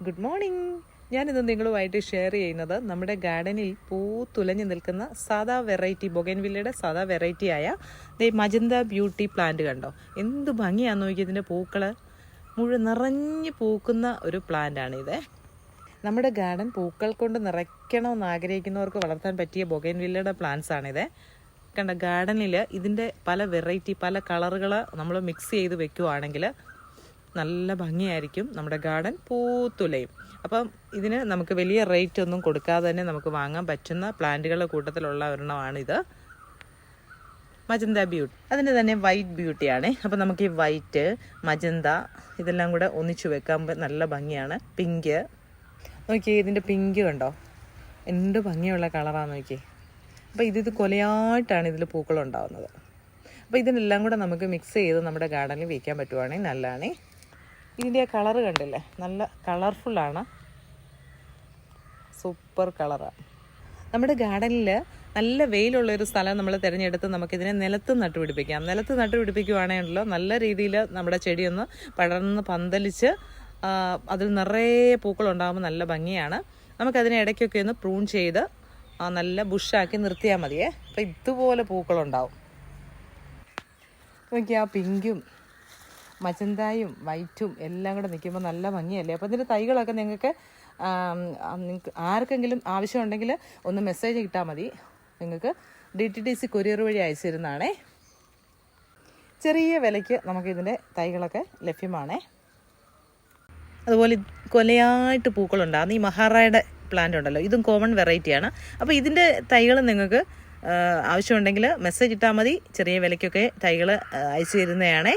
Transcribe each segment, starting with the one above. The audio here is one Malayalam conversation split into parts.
ഗുഡ് മോർണിംഗ് ഞാനിത് നിങ്ങളുമായിട്ട് ഷെയർ ചെയ്യുന്നത് നമ്മുടെ ഗാർഡനിൽ പൂ തുലഞ്ഞു നിൽക്കുന്ന സാധാ വെറൈറ്റി ബൊഗൻവില്ലയുടെ സാധാ വെറൈറ്റി ആയ മജന്ത ബ്യൂട്ടി പ്ലാന്റ് കണ്ടോ? എന്ത് ഭംഗിയാന്ന് നോക്കി ഇതിന്റെ പൂക്കൾ മുഴുവൻ നിറഞ്ഞു പൂക്കുന്ന ഒരു പ്ലാന്റാണിത് നമ്മുടെ ഗാർഡൻ പൂക്കൾ കൊണ്ട് നിറയ്ക്കണമെന്ന് ആഗ്രഹിക്കുന്നവർക്ക് വളർത്താൻ പറ്റിയ ബൊഗൻവില്ലയുടെ പ്ലാന്റ്സ് ആണിത് കണ്ട ഗാർഡനിൽ ഇതിന്റെ പല വെറൈറ്റി പല കളറുകൾ നമ്മൾ മിക്സ് ചെയ്ത് വെക്കുവാണെങ്കിൽ നല്ല ഭംഗിയായിരിക്കും നമ്മുടെ ഗാർഡൻ പൂത്തുലയും. അപ്പം ഇതിന് നമുക്ക് വലിയ റേറ്റ് ഒന്നും കൊടുക്കാതെ തന്നെ നമുക്ക് വാങ്ങാൻ പറ്റുന്ന പ്ലാന്റുകളുടെ കൂട്ടത്തിലുള്ള ഒരെണ്ണമാണിത് മജന്ത ബ്യൂട്ടി. അതിന്റെ തന്നെ വൈറ്റ് ബ്യൂട്ടിയാണ്. അപ്പം നമുക്ക് ഈ വൈറ്റ് മജന്ത ഇതെല്ലാം കൂടെ ഒന്നിച്ചു വെക്കാൻ നല്ല ഭംഗിയാണ്. പിങ്ക്. നോക്കിയേ ഇതിന്റെ പിങ്ക് കണ്ടോ? എന്ത് ഭംഗിയുള്ള കളറാണ് നോക്കിയേ. അപ്പോൾ ഇത് ഇത് കൊലയായിട്ടാണ് ഇതിൽ പൂക്കളുണ്ടാവുന്നത് അപ്പോൾ ഇതിനെല്ലാം കൂടെ നമുക്ക് മിക്സ് ചെയ്ത് നമ്മുടെ ഗാർഡനിൽ വയ്ക്കാൻ പറ്റുവാണെങ്കിൽ നല്ലതാണ്. ഇതിന്റെ ആ കളറ് കണ്ടില്ലേ? നല്ല കളർഫുള്ളാണ് സൂപ്പർ കളറാണ് നമ്മുടെ ഗാർഡനിൽ നല്ല വെയിലുള്ള ഒരു സ്ഥലം നമ്മൾ തിരഞ്ഞെടുത്ത് നമുക്കിതിനെ നിലത്ത് നട്ടുപിടിപ്പിക്കാം. നിലത്ത് നട്ടുപിടിപ്പിക്കുവാണെങ്കിലോ നല്ല രീതിയിൽ നമ്മുടെ ചെടിയൊന്ന് പടർന്ന് പന്തലിച്ച് അതിൽ നിറയെ പൂക്കളുണ്ടാകുമ്പോൾ നല്ല ഭംഗിയാണ്. നമുക്കതിനെ ഇടയ്ക്കൊക്കെ ഒന്ന് പ്രൂൺ ചെയ്ത് നല്ല ബുഷാക്കി നിർത്തിയാൽ മതിയേ. അപ്പം ഇതുപോലെ പൂക്കളുണ്ടാവും. നോക്കി ആ പിങ്കും മജന്തായും വൈറ്റും എല്ലാം കൂടെ നിൽക്കുമ്പോൾ നല്ല ഭംഗിയല്ലേ? അപ്പോൾ ഇതിന്റെ തൈകളൊക്കെ നിങ്ങൾക്ക് നിങ്ങൾക്ക് ആർക്കെങ്കിലും ആവശ്യമുണ്ടെങ്കിൽ ഒന്ന് മെസ്സേജ് ഇട്ടാൽ മതി. നിങ്ങൾക്ക് D T D C courier വഴി അയച്ചിരുന്നാണേ. ചെറിയ വിലയ്ക്ക് നമുക്കിതിന്റെ തൈകളൊക്കെ ലഭ്യമാണേ. അതുപോലെ കൊലയായിട്ട് പൂക്കളുണ്ടാകുന്ന ഈ മഹാറായുടെ പ്ലാന്റ് ഉണ്ടല്ലോ ഇതും കോമൺ വെറൈറ്റിയാണ് അപ്പോൾ ഇതിന്റെ തൈകൾ നിങ്ങൾക്ക് ആവശ്യമുണ്ടെങ്കിൽ മെസ്സേജ് ഇട്ടാൽ മതി. ചെറിയ വിലയ്ക്കൊക്കെ തൈകൾ അയച്ചു തരുന്നതാണേ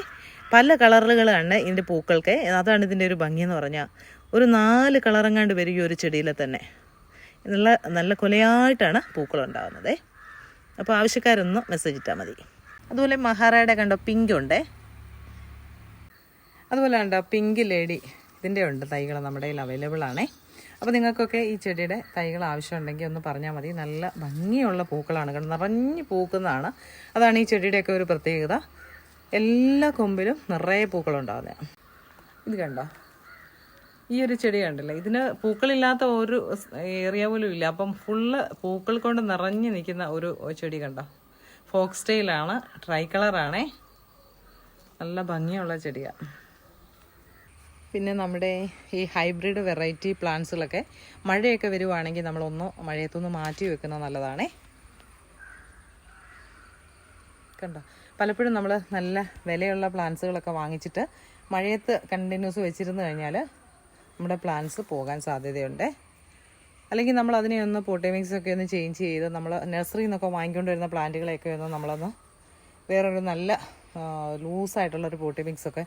പല കളറുകളാണ് ഇതിന്റെ പൂക്കൾക്ക്. അതാണ് ഇതിന്റെ ഒരു ഭംഗി എന്ന് പറഞ്ഞാൽ ഒരു നാല് കളറങ്ങാണ്ട് വരും ഈ ഒരു ചെടിയിലെ തന്നെ. നല്ല നല്ല കൊലയായിട്ടാണ് പൂക്കൾ പൂക്കളുണ്ടാകുന്നത് അപ്പോൾ ആവശ്യക്കാരൊന്ന് മെസ്സേജ് ഇട്ടാൽ മതി. അതുപോലെ മഹാറായുടെ കണ്ടോ പിങ്ക് ഉണ്ട്. അതുപോലെ കണ്ടോ പിങ്ക് ലേഡി ഇതിന്റെ ഉണ്ട് തൈകൾ നമ്മുടെ കയ്യിൽ അവൈലബിൾ ആണേ. അപ്പോൾ നിങ്ങൾക്കൊക്കെ ഈ ചെടിയുടെ തൈകൾ ആവശ്യമുണ്ടെങ്കിൽ ഒന്ന് പറഞ്ഞാൽ മതി. നല്ല ഭംഗിയുള്ള പൂക്കളാണ്. കാരണം നിറഞ്ഞ് പൂക്കുന്നതാണ്. അതാണ് ഈ ചെടിയുടെയൊക്കെ ഒരു പ്രത്യേകത. എല്ലാ കൊമ്പിലും നിറയെ പൂക്കളുണ്ടാവുന്നത് ഇത് കണ്ടോ? ഈ ഒരു ചെടി കണ്ടല്ലേ? ഇതിന് പൂക്കളില്ലാത്ത ഒരു ഏരിയ പോലും ഇല്ല. അപ്പം ഫുള്ള് പൂക്കൾ കൊണ്ട് നിറഞ്ഞു നിൽക്കുന്ന ഒരു ചെടി കണ്ടോ? ഫോക്സ് ടെയിലാണ് ട്രൈ കളറാണേ നല്ല ഭംഗിയുള്ള ചെടിയാണ് പിന്നെ നമ്മുടെ ഈ ഹൈബ്രിഡ് വെറൈറ്റി പ്ലാന്റ്സുകളൊക്കെ മഴയൊക്കെ വരുവാണെങ്കിൽ നമ്മളൊന്ന് മഴയത്തൊന്ന് മാറ്റി വെക്കുന്നത് നല്ലതാണേ. കണ്ടോ പലപ്പോഴും നമ്മൾ നല്ല വിലയുള്ള പ്ലാന്റ്സുകളൊക്കെ വാങ്ങിച്ചിട്ട് മഴയത്ത് കണ്ടിന്യൂസ് വെച്ചിരുന്നു കഴിഞ്ഞാൽ നമ്മുടെ പ്ലാന്റ്സ് പോകാൻ സാധ്യതയുണ്ട്. അല്ലെങ്കിൽ നമ്മൾ അതിനെ ഒന്ന് പോട്ടേമിക്സ് ഒക്കെ ഒന്ന് ചേഞ്ച് ചെയ്ത് നമ്മൾ നഴ്സറിയിൽ നിന്നൊക്കെ വാങ്ങിക്കൊണ്ട് വരുന്ന പ്ലാന്റുകളെയൊക്കെ ഒന്ന് നമ്മളൊന്ന് വേറൊരു നല്ല ലൂസായിട്ടുള്ളൊരു പോട്ടി മിക്സ് ഒക്കെ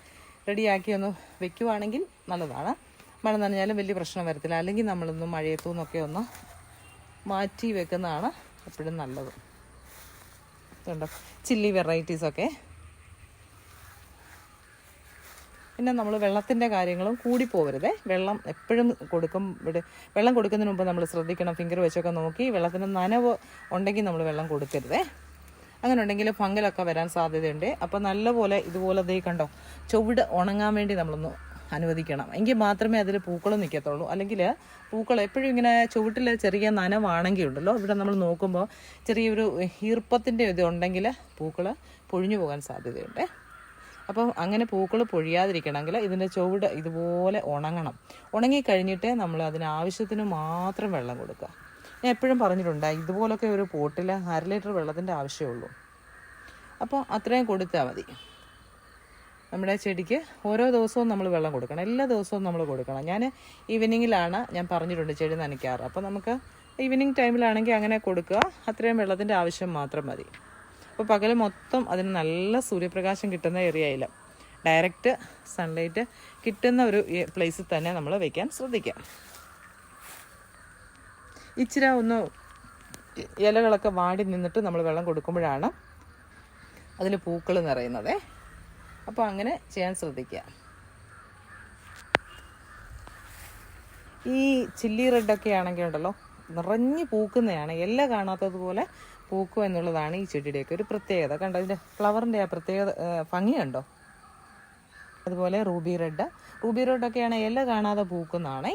റെഡിയാക്കി ഒന്ന് വെക്കുവാണെങ്കിൽ നല്ലതാണ്. മഴ നനഞ്ഞാലും വലിയ പ്രശ്നം വരത്തില്ല. അല്ലെങ്കിൽ നമ്മളൊന്ന് മഴയത്തു നിന്നൊക്കെ ഒന്ന് മാറ്റി വെക്കുന്നതാണ് എപ്പോഴും നല്ലത്. കണ്ടോ ചില്ലി വെറൈറ്റീസൊക്കെ പിന്നെ നമ്മൾ വെള്ളത്തിന്റെ കാര്യങ്ങളും കൂടി പോകരുതേ. വെള്ളം എപ്പോഴും കൊടുക്കും. ഇവിടെ വെള്ളം കൊടുക്കുന്നതിന് മുമ്പ് നമ്മൾ ശ്രദ്ധിക്കണം. ഫിംഗർ വെച്ചൊക്കെ നോക്കി വെള്ളത്തിന് നനവ് ഉണ്ടെങ്കിൽ നമ്മൾ വെള്ളം കൊടുക്കരുത്. അങ്ങനെ ഉണ്ടെങ്കിൽ ഫംഗലൊക്കെ വരാൻ സാധ്യതയുണ്ട്. അപ്പോൾ നല്ലപോലെ ഇതുപോലെ ദേ കണ്ടോ ചുവട് ഉണങ്ങാൻ വേണ്ടി നമ്മളൊന്ന് അനുവദിക്കണം. എങ്കിൽ മാത്രമേ അതിൽ പൂക്കൾ നിൽക്കത്തുള്ളൂ അല്ലെങ്കിൽ പൂക്കൾ എപ്പോഴും ഇങ്ങനെ ചുവട്ടിൽ ചെറിയ നനവാണെങ്കിൽ ഉണ്ടല്ലോ. ഇവിടെ നമ്മൾ നോക്കുമ്പോൾ ചെറിയൊരു ഈർപ്പത്തിന്റെ ഇത് ഉണ്ടെങ്കിൽ പൂക്കൾ പൊഴിഞ്ഞു പോകാൻ സാധ്യതയുണ്ട്. അപ്പം അങ്ങനെ പൂക്കൾ പൊഴിയാതിരിക്കണമെങ്കിൽ ഇതിന്റെ ചുവട് ഇതുപോലെ ഉണങ്ങണം. ഉണങ്ങി കഴിഞ്ഞിട്ടേ നമ്മൾ അതിന് ആവശ്യത്തിന് മാത്രം വെള്ളം കൊടുക്കുക. ഞാൻ എപ്പോഴും പറഞ്ഞിട്ടുണ്ട് ഇതുപോലൊക്കെ ഒരു പോട്ടിൽ അര ലിറ്റർ വെള്ളത്തിന്റെ ആവശ്യമുള്ളൂ. അപ്പോൾ അത്രയും കൊടുത്താൽ മതി. നമ്മുടെ ചെടിക്ക് ഓരോ ദിവസവും നമ്മൾ വെള്ളം കൊടുക്കണം. എല്ലാ ദിവസവും നമ്മൾ കൊടുക്കണം. ഞാൻ ഈവനിങ്ങിലാണ് ഞാൻ പറഞ്ഞിട്ടുണ്ട് ചെടി നനയ്ക്കാറ്. അപ്പോൾ നമുക്ക് ഈവനിങ് ടൈമിലാണെങ്കിൽ അങ്ങനെ കൊടുക്കുക. അത്രയും വെള്ളത്തിന്റെ ആവശ്യം മാത്രം മതി. അപ്പോൾ പകൽ മൊത്തം അതിന് നല്ല സൂര്യപ്രകാശം കിട്ടുന്ന ഏരിയയിൽ ഡയറക്റ്റ് സൺലൈറ്റ് കിട്ടുന്ന ഒരു പ്ലേസിൽ തന്നെ നമ്മൾ വയ്ക്കാൻ ശ്രദ്ധിക്കാം. ഇച്ചിരി ഒന്ന് ഇലകളൊക്കെ വാടി നിന്നിട്ട് നമ്മൾ വെള്ളം കൊടുക്കുമ്പോഴാണ് അതിൽ പൂക്കൾ നിറയുന്നത്. അപ്പോൾ അങ്ങനെ ചെയ്യാൻ ശ്രദ്ധിക്കുക. ഈ ചില്ലി റെഡൊക്കെ ആണെങ്കിൽ ഉണ്ടല്ലോ നിറഞ്ഞ് പൂക്കുന്നതാണ് എല്ലാം കാണാത്തതുപോലെ പൂക്കും എന്നുള്ളതാണ് ഈ ചെടിയുടെയൊക്കെ ഒരു പ്രത്യേകത. കണ്ടോ ഇതിന്റെ ഫ്ലവറിന്റെ ആ പ്രത്യേകത ഭംഗി കണ്ടോ അതുപോലെ റൂബി റെഡ് റൂബി റെഡൊക്കെയാണ് ഇല കാണാതെ പൂക്കുന്നതാണേ.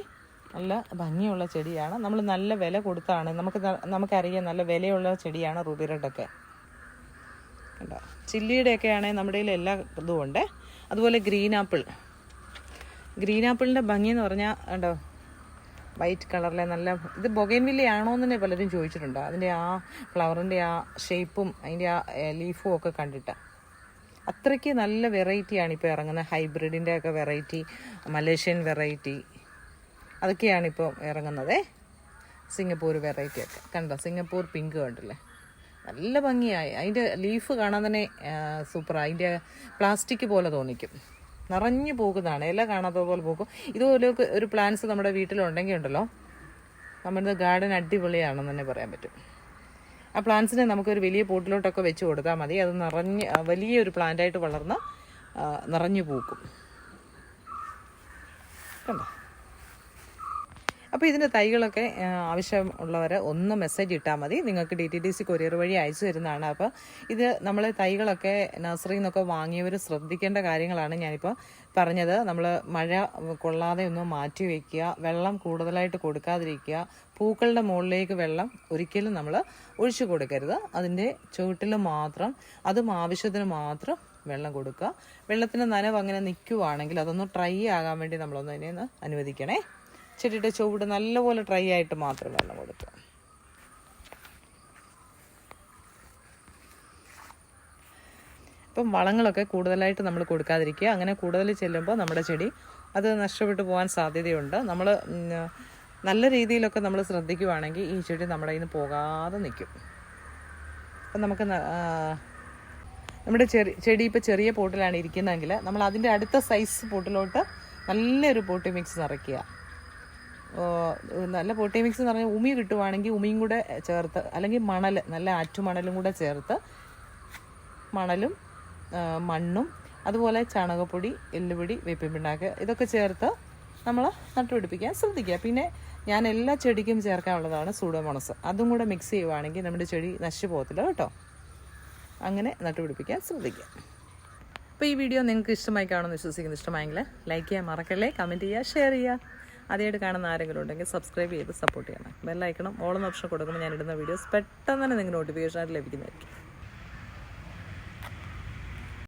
നല്ല ഭംഗിയുള്ള ചെടിയാണ്. നമ്മൾ നല്ല വില കൊടുത്താണ്. നമുക്ക് നമുക്കറിയാം നല്ല വിലയുള്ള ചെടിയാണ് റൂബി റെഡൊക്കെ കണ്ടോ? ചില്ലിയുടെയൊക്കെ ആണെങ്കിൽ നമ്മുടെ കയ്യിൽ എല്ലാ ഇതും ഉണ്ട്. അതുപോലെ ഗ്രീൻ ആപ്പിൾ. ഗ്രീൻ ആപ്പിളിന്റെ ഭംഗി എന്ന് പറഞ്ഞാൽ ഉണ്ടോ വൈറ്റ് കളറിലെ നല്ല ഇത് ബൊഗൈൻവില്ല ആണോ എന്ന് തന്നെ പലരും ചോദിച്ചിട്ടുണ്ട്. അതിന്റെ ആ ഫ്ലവറിന്റെ ആ ഷേപ്പും അതിന്റെ ആ ലീഫും ഒക്കെ കണ്ടിട്ട്. അത്രയ്ക്ക് നല്ല വെറൈറ്റിയാണ് ഇപ്പോൾ ഇറങ്ങുന്നത്. ഹൈബ്രിഡിന്റെ ഒക്കെ വെറൈറ്റി മലേഷ്യൻ വെറൈറ്റി. അതൊക്കെയാണ് ഇപ്പോൾ ഇറങ്ങുന്നത്. സിംഗപ്പൂർ വെറൈറ്റി ഒക്കെ. കണ്ടോ? സിംഗപ്പൂർ പിങ്ക് കണ്ടില്ലേ? നല്ല ഭംഗിയായി. അതിന്റെ ലീഫ് കാണാൻ തന്നെ സൂപ്പറാണ് അതിന്റെ പ്ലാസ്റ്റിക് പോലെ തോന്നിക്കും. നിറഞ്ഞു പോകുന്നതാണ്. ഇല കാണാത്ത പോലെ പോകും. ഇതുപോലെ ഒരു പ്ലാന്റ്സ് നമ്മുടെ വീട്ടിലുണ്ടെങ്കിൽ ഉണ്ടല്ലോ. നമ്മുടെ ഗാർഡൻ അടിപൊളിയാണെന്ന് തന്നെ പറയാൻ പറ്റും. ആ പ്ലാന്റ്സിനെ നമുക്കൊരു വലിയ പോട്ടിലോട്ടൊക്കെ വെച്ച് കൊടുത്താൽ മതി. അത് നിറഞ്ഞ് വലിയൊരു പ്ലാന്റായിട്ട് വളർന്ന് നിറഞ്ഞു പൂക്കും കണ്ടോ? അപ്പോൾ ഇതിന്റെ തൈകളൊക്കെ ആവശ്യമുള്ളവർ ഒന്ന് മെസ്സേജ് ഇട്ടാൽ മതി. നിങ്ങൾക്ക് D T D C courier വഴി അയച്ചു തരുന്നതാണ്. അപ്പോൾ ഇത് നമ്മൾ തൈകളൊക്കെ നഴ്സറിയിൽ നിന്നൊക്കെ വാങ്ങിയവർ ശ്രദ്ധിക്കേണ്ട കാര്യങ്ങളാണ് ഞാനിപ്പോൾ പറഞ്ഞത്. നമ്മൾ മഴ കൊള്ളാതെ ഒന്ന് മാറ്റി വയ്ക്കുക വെള്ളം കൂടുതലായിട്ട് കൊടുക്കാതിരിക്കുക പൂക്കളുടെ മുകളിലേക്ക് വെള്ളം ഒരിക്കലും നമ്മൾ ഒഴിച്ചു കൊടുക്കരുത്. അതിന്റെ ചുവട്ടിൽ മാത്രം അതും ആവശ്യത്തിന് മാത്രം വെള്ളം കൊടുക്കുക. വെള്ളത്തിന് നനവ് അങ്ങനെ നിൽക്കുവാണെങ്കിൽ അതൊന്ന് ഡ്രൈ ആകാൻ വേണ്ടി നമ്മളൊന്ന് അതിനെ ഒന്ന് അനുവദിക്കണേ. ചെടിയുടെ ചുവട് നല്ലപോലെ ഡ്രൈ ആയിട്ട് മാത്രം വെള്ളം കൊടുക്കുക. ഇപ്പം വളങ്ങളൊക്കെ കൂടുതലായിട്ട് നമ്മൾ കൊടുക്കാതിരിക്കുക. അങ്ങനെ കൂടുതൽ ചെല്ലുമ്പോൾ നമ്മുടെ ചെടി അത് നഷ്ടപ്പെട്ടു പോകാൻ സാധ്യതയുണ്ട്. നമ്മൾ നല്ല രീതിയിലൊക്കെ നമ്മൾ ശ്രദ്ധിക്കുവാണെങ്കിൽ ഈ ചെടി നമ്മുടെ കയ്യിൽ നിന്ന് പോകാതെ നിൽക്കും. അപ്പം നമുക്ക് നമ്മുടെ ചെറി ചെടി ഇപ്പോൾ ചെറിയ പോട്ടിലാണ് ഇരിക്കുന്നതെങ്കിൽ നമ്മൾ അതിന്റെ അടുത്ത സൈസ് പോട്ടിലോട്ട് നല്ലൊരു പോട്ടി മിക്സ് നിറയ്ക്കുക. നല്ല പൊട്ടി മിക്സ് എന്ന് പറഞ്ഞാൽ ഉമി കിട്ടുവാണെങ്കിൽ ഉമിയും കൂടെ ചേർത്ത് അല്ലെങ്കിൽ മണൽ നല്ല ആറ്റുമണലും കൂടെ ചേർത്ത് മണലും മണ്ണും അതുപോലെ ചാണകപ്പൊടി എല്ലുപൊടി വേപ്പിൻ പിണ്ണാക്ക് ഇതൊക്കെ ചേർത്ത് നമ്മൾ നട്ടുപിടിപ്പിക്കാൻ ശ്രദ്ധിക്കുക. പിന്നെ ഞാൻ എല്ലാ ചെടിക്കും ചേർക്കാനുള്ളതാണ് സൂഡോമോണസ്. അതും കൂടെ മിക്സ് ചെയ്യുവാണെങ്കിൽ നമ്മുടെ ചെടി നശിച്ചു പോകത്തില്ല കേട്ടോ. അങ്ങനെ നട്ടുപിടിപ്പിക്കാൻ ശ്രദ്ധിക്കുക. അപ്പോൾ ഈ വീഡിയോ നിങ്ങൾക്ക് ഇഷ്ടമായി കാണുമെന്ന് വിശ്വസിക്കുന്നു. ഇഷ്ടമായെങ്കിൽ ലൈക്ക് ചെയ്യാൻ മറക്കല്ലേ? കമന്റ് ചെയ്യുക ഷെയർ ചെയ്യുക. ആദ്യമായിട്ട് കാണുന്ന ആരെങ്കിലും ഉണ്ടെങ്കിൽ സബ്സ്ക്രൈബ് ചെയ്ത് സപ്പോർട്ട് ചെയ്യണം. ബെല്ലൈക്കണം ഓളം ഓപ്ഷൻ കൊടുക്കുമ്പോൾ ഞാൻ ഇടുന്ന വീഡിയോസ് പെട്ടെന്ന് തന്നെ നിങ്ങൾക്ക് നോട്ടിഫിക്കേഷനായിട്ട് ലഭിക്കുന്നതായിരിക്കും.